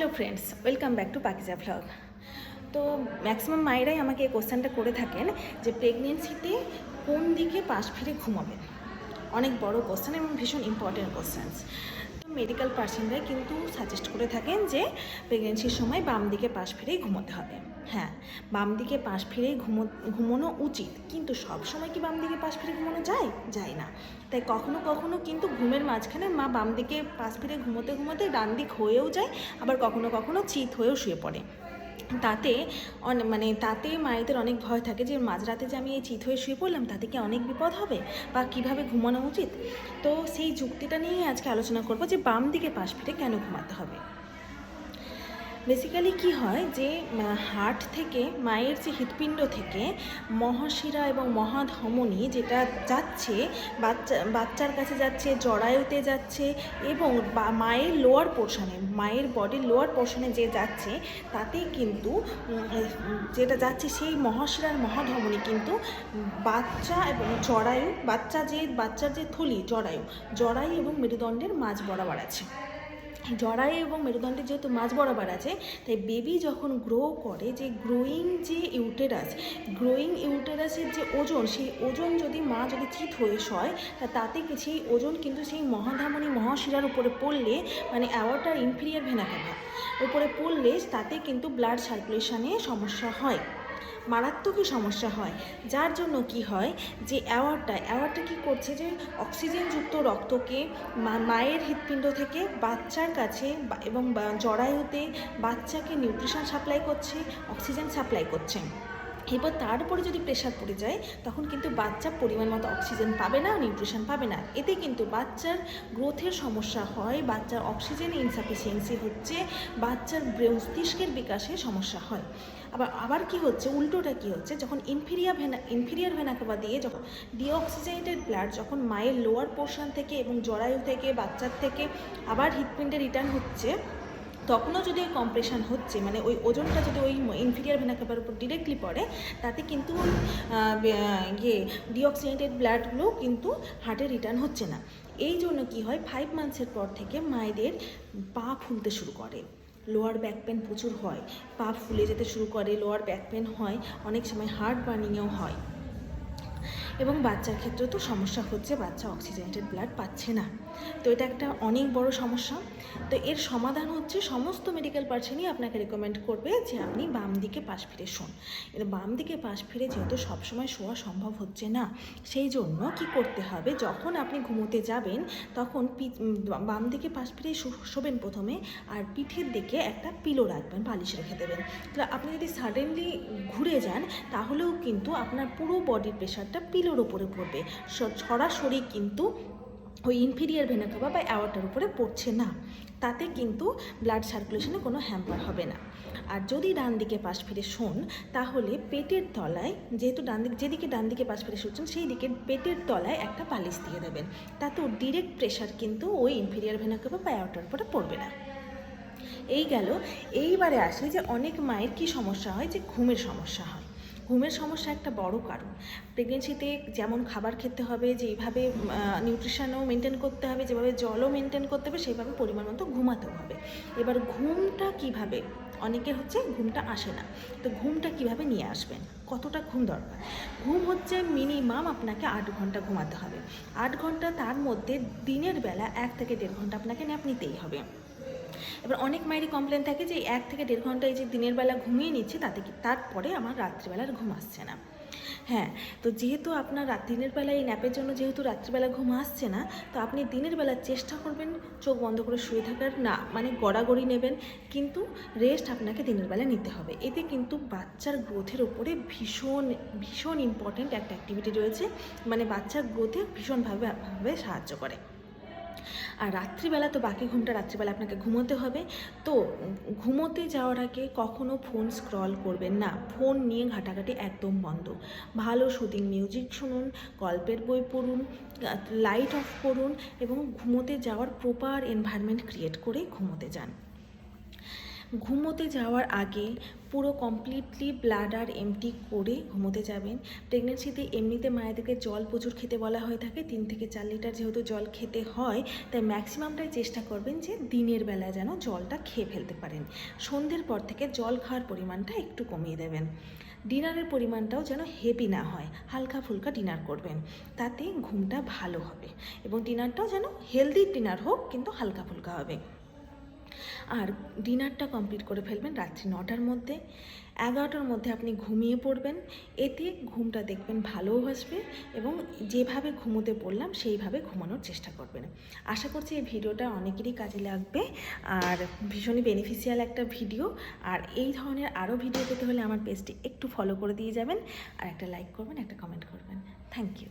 Hello friends welcome back to Pakiza vlog তো maximum মায়েরাই আমাকে এই কোশ্চেনটা করে থাকেন যে প্রেগনেন্সিতে কোন দিকে পাশ ফিরে ঘুমাবেন? অনেক বড় কোশ্চেন এবং ভীষণ ইম্পর্টেন্ট কোশ্চেন্স মেডিকেল পার্সনরাই কিন্তু সাজেস্ট করে থাকেন যে প্রেগনেন্সির সময় বাম দিকে পাশ ফিরেই ঘুমোতে হবে। হ্যাঁ বাম দিকে পাশ ফিরেই ঘুমো, ঘুমোনো উচিত। কিন্তু সব সময় কি বাম দিকে পাশ ফিরে ঘুমানো যায়? যায় না। তাই কখনো কখনো কিন্তু ঘুমের মাঝখানে মা বাম দিকে পাশ ফিরে ঘুমোতে ঘুমোতে ডান দিক হয়েও যায়, আবার কখনো কখনো চিত হয়েও শুয়ে পড়ে। তাতে অনেক মানে তাতে মায়েদের অনেক ভয় থাকে যে মাঝরাতে যে আমি এই চিত হয়ে শুয়ে পড়লাম, তাতে কি অনেক বিপদ হবে? বা কীভাবে ঘুমানো উচিত? তো সেই যুক্তিটা নিয়ে আজকে আলোচনা করব যে বাম দিকে পাশ ফিরে কেন ঘুমাতে হবে। বেসিক্যালি কি হয় যে হার্ট থেকে, মায়ের যে হৃৎপিণ্ড থেকে, মহাশিরা এবং মহাধমনী যেটা যাচ্ছে, বাচ্চা, বাচ্চার কাছে যাচ্ছে, জরায়ুতে যাচ্ছে এবং মায়ের লোয়ার পোর্শনে মায়ের বডির লোয়ার পোর্শনে যে যাচ্ছে, তাতে কিন্তু যেটা যাচ্ছে সেই মহাশিরার মহাধমনী কিন্তু বাচ্চা এবং জরায়ু, বাচ্চা যে, বাচ্চার যে থলি, জরায়ু জরায়ু এবং মেরুদণ্ডের মাঝ বরাবর আছে। জরায়ু এবং মেরুদণ্ডের যেহেতু মাঝ বরাবর আছে, তাই বেবি যখন গ্রো করে, যে গ্রোয়িং যে ইউটেরাস গ্রোয়িং ইউটেরাসের যে ওজন, সেই ওজন যদি মা যদি চিত হয়ে সয় তা তাতে সেই ওজন কিন্তু সেই মহাধামনী মহাশিরার উপরে পড়লে মানে অ্যাওয়ার্টার ইনফিরিয়ার ভেনাকাভা উপরে পড়লে তাতে কিন্তু ব্লাড সার্কুলেশনে সমস্যা হয়। মারাত্মকই সমস্যা হয়। যার জন্য কি হয় যে অ্যাওয়ারটা অ্যাওয়ারটা কি করছে যে অক্সিজেনযুক্ত রক্তকে মায়ের হৃৎপিণ্ড থেকে বাচ্চার কাছে এবং জরায়ুতে বাচ্চাকে নিউট্রিশন সাপ্লাই করছে অক্সিজেন সাপ্লাই করছে। এবার তার উপরে যদি প্রেশার পড়ে যায়, তখন কিন্তু বাচ্চা পরিমাণ মতো অক্সিজেন পাবে না নিউট্রিশন পাবে না। এতে কিন্তু বাচ্চার গ্রোথের সমস্যা হয়, বাচ্চার অক্সিজেন ইনসাফিসিয়েন্সি হচ্ছে, বাচ্চার মস্তিষ্কের বিকাশে সমস্যা হয়। আবার আবার কি হচ্ছে? উল্টোটা কি হচ্ছে? যখন ইনফিরিয়া ভেনা ইনফিরিয়ার ভেনাকাবা দিয়ে যখন ডিঅক্সিজেনেটেড ব্লাড যখন মায়ের লোয়ার পোর্শন থেকে এবং জরায়ু থেকে, বাচ্চার থেকে আবার হৃৎপিণ্ডে রিটার্ন হচ্ছে তখনও যদি ওই কম্প্রেশন হচ্ছে মানে ওই ওজনটা যদি ওই ইনফিরিয়ার ভেনাকাবার উপর ডিরেক্টলি পড়ে তাতে কিন্তু ওই, ইয়ে ডিঅক্সিজেনেটেড ব্লাডগুলো কিন্তু হার্টে রিটার্ন হচ্ছে না। এই জন্য কি হয় ফাইভ মান্থসের পর থেকে মায়েদের পা ফুলতে শুরু করে। লোয়ার ব্যাক পেন প্রচুর হয় পা ফুলে যেতে শুরু করে লোয়ার ব্যাক পেন হয় অনেক সময় হার্ট বার্নিংয়েও হয়। এবং বাচ্চার ক্ষেত্রে তো সমস্যা হচ্ছে, বাচ্চা অক্সিজেনেটেড ব্লাড পাচ্ছে না। তো এটা একটা অনেক বড় সমস্যা। তো এর সমাধান হচ্ছে সমস্ত মেডিকেল পার্সনই আপনাকে রেকমেন্ড করবে যে আপনি বাম দিকে পাশ ফিরে শোন। এর বাম দিকে পাশ ফিরে যেহেতু সবসময় শোয়া সম্ভব হচ্ছে না, সেই জন্য কি করতে হবে? যখন আপনি ঘুমোতে যাবেন, তখন বাম দিকে পাশ ফিরে শোবেন প্রথমে আর পিঠের দিকে একটা পিলো রাখবেন বালিশ রেখে দেবেন। তাহলে আপনি যদি সাডেনলি ঘুরে যান, তাহলেও কিন্তু আপনার পুরো বডির প্রেশারটা পিলোর উপরে পড়বে। সরাসরি কিন্তু ওই ইনফিরিয়ার ভেনাকাবা বা অ্যাওয়ারটার উপরে পড়ছে না। তাতে কিন্তু ব্লাড সার্কুলেশনে কোনো হ্যাম্পার হবে না। আর যদি ডান দিকে পাশ ফিরে শোন, তাহলে পেটের তলায় যেহেতু ডান দিক, যেদিকে ডান দিকে পাশ ফিরে শুচ্ছেন সেই দিকে পেটের তলায় একটা পালিশ দিয়ে দেবেন। তাতেও ডিরেক্ট প্রেশার কিন্তু ওই ইনফিরিয়ার ভেনাকাবা বা অ্যাওয়ারটার উপরে পড়বে না। এই গেল। এইবারে আসি যে অনেক মায়ের কি সমস্যা হয়? যে ঘুমের সমস্যা হয়। ঘুমের সমস্যা একটা বড় কারণ। প্রেগনেন্সিতে যেমন খাবার খেতে হবে যেভাবে নিউট্রিশনও মেনটেন করতে হবে, যেভাবে জলও মেনটেন করতে হবে, সেইভাবে পরিমাণ মতো ঘুমাতেও হবে। এবার ঘুমটা কীভাবে? অনেকের হচ্ছে ঘুমটা আসে না। তো ঘুমটা কীভাবে নিয়ে আসবেন? কতটা ঘুম দরকার? ঘুম হচ্ছে মিনিমাম আপনাকে আট ঘণ্টা ঘুমাতে হবে। আট ঘণ্টা তার মধ্যে দিনের বেলা এক থেকে দেড় ঘণ্টা আপনাকে ন্যাপ নিতেই হবে। এবার অনেক মায়েরই কমপ্লেন থাকে যে এক থেকে দেড় ঘণ্টা এই যে দিনের বেলা ঘুমিয়ে নিচ্ছে, তাতে কি তারপরে আমার রাত্রিবেলার ঘুম আসছে না। হ্যাঁ তো যেহেতু আপনার দিনের বেলা এই ন্যাপের জন্য যেহেতু রাত্রিবেলা ঘুম আসছে না, তো আপনি দিনের বেলা চেষ্টা করবেন চোখ বন্ধ করে শুয়ে থাকার। না মানে গড়াগড়ি নেবেন, কিন্তু রেস্ট আপনাকে দিনের বেলা নিতে হবে। এতে কিন্তু বাচ্চার গ্রোথের ওপরে ভীষণ ভীষণ ইম্পর্ট্যান্ট একটা অ্যাক্টিভিটি রয়েছে। মানে বাচ্চার গ্রোথে ভীষণভাবে, ভাবে সাহায্য করে। আর রাত্রিবেলা তো বাকি ঘুমটা রাত্রিবেলা আপনাকে ঘুমোতে হবে। তো ঘুমোতে যাওয়ার আগে কখনও ফোন স্ক্রল করবেন না। ফোন নিয়ে ঘাটাঘাটি একদম বন্ধ। ভালো শুটিং মিউজিক শুনুন, গল্পের বই পড়ুন, লাইট অফ করুন এবং ঘুমোতে যাওয়ার প্রপার এনভায়রনমেন্ট ক্রিয়েট করে ঘুমোতে যান। ঘুমোতে যাওয়ার আগে পুরো কমপ্লিটলি ব্লাডার এমটি করে ঘুমোতে যাবেন। প্রেগনেন্সিতে এমনিতে মায়েদেরকে জল প্রচুর খেতে বলা হয়ে থাকে, তিন থেকে চার লিটার যেহেতু জল খেতে হয়, তাই ম্যাক্সিমামটাই চেষ্টা করবেন যে দিনের বেলা যেন জলটা খেয়ে ফেলতে পারেন। সন্ধ্যের পর থেকে জল খাওয়ার পরিমাণটা একটু কমিয়ে দেবেন। ডিনারের পরিমাণটাও যেন হেভি না হয়, হালকা ফুলকা ডিনার করবেন, তাতে ঘুমটা ভালো হবে এবং ডিনারটাও যেন হেলদি ডিনার হোক, কিন্তু হালকা ফুলকা হবে। আর ডিনারটা কমপ্লিট করে ফেলবেন রাত্রি নটার মধ্যে। এগারোটার মধ্যে আপনি ঘুমিয়ে পড়বেন। এতে ঘুমটা দেখবেন ভালোও আসবে এবং যেভাবে ঘুমোতে পড়লাম সেইভাবে ঘুমানোর চেষ্টা করবেন। আশা করছি এই ভিডিওটা অনেকেরই কাজে লাগবে আর ভীষণই বেনিফিশিয়াল একটা ভিডিও। আর এই ধরনের আরও ভিডিও পেতে হলে আমার পেজটি একটু ফলো করে দিয়ে যাবেন। আর একটা লাইক করবেন, একটা কমেন্ট করবেন। Thank you